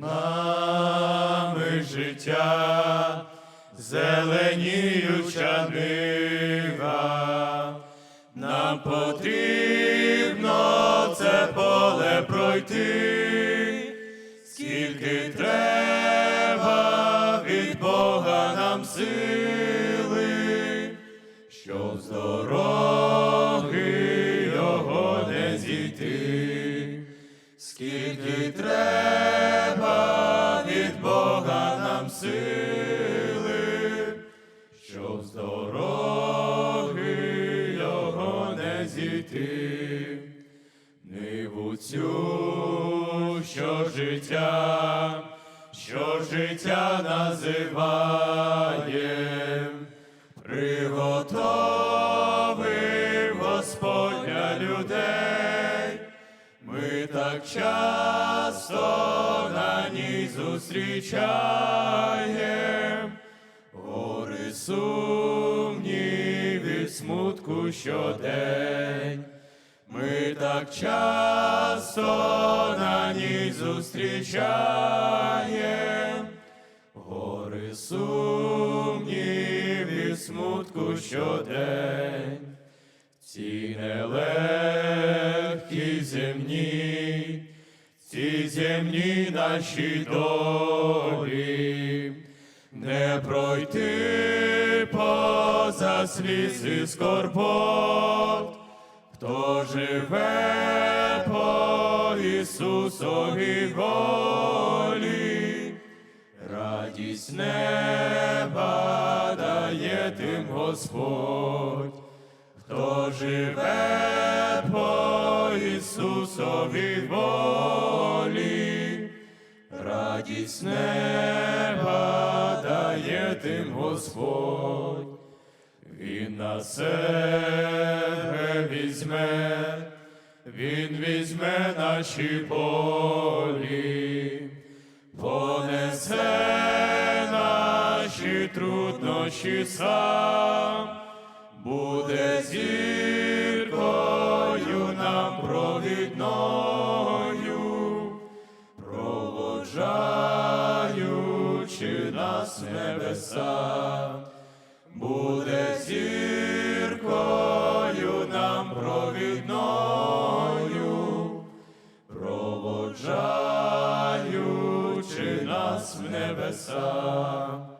нами життя, зеленіюча нива, нам потрібно це поле пройти, скільки треба від Бога нам сили, щоб з дороги його не зійти, скільки треба нам сили, щоб з дороги його не зійти, ниву цю, що життя, що життя називає, приготовив часто на ній зустрічаєм гори сумнівів, смутку щодень. Ми так часто на ній зустрічаєм гори сумнівів, смутку щодень. Ці нелегкі земні наші долі, не пройти поза слізи скорбот, хто живе по Ісусовій волі, радість неба дає тим Господь. Хто живе по Ісусовій волі, радість неба дає тим Господь, Він на себе візьме, Він візьме наші болі, понесе наші труднощі сам буде зіркою нас небеса, буде зіркою нам провідною, проводжаючи нас в небеса.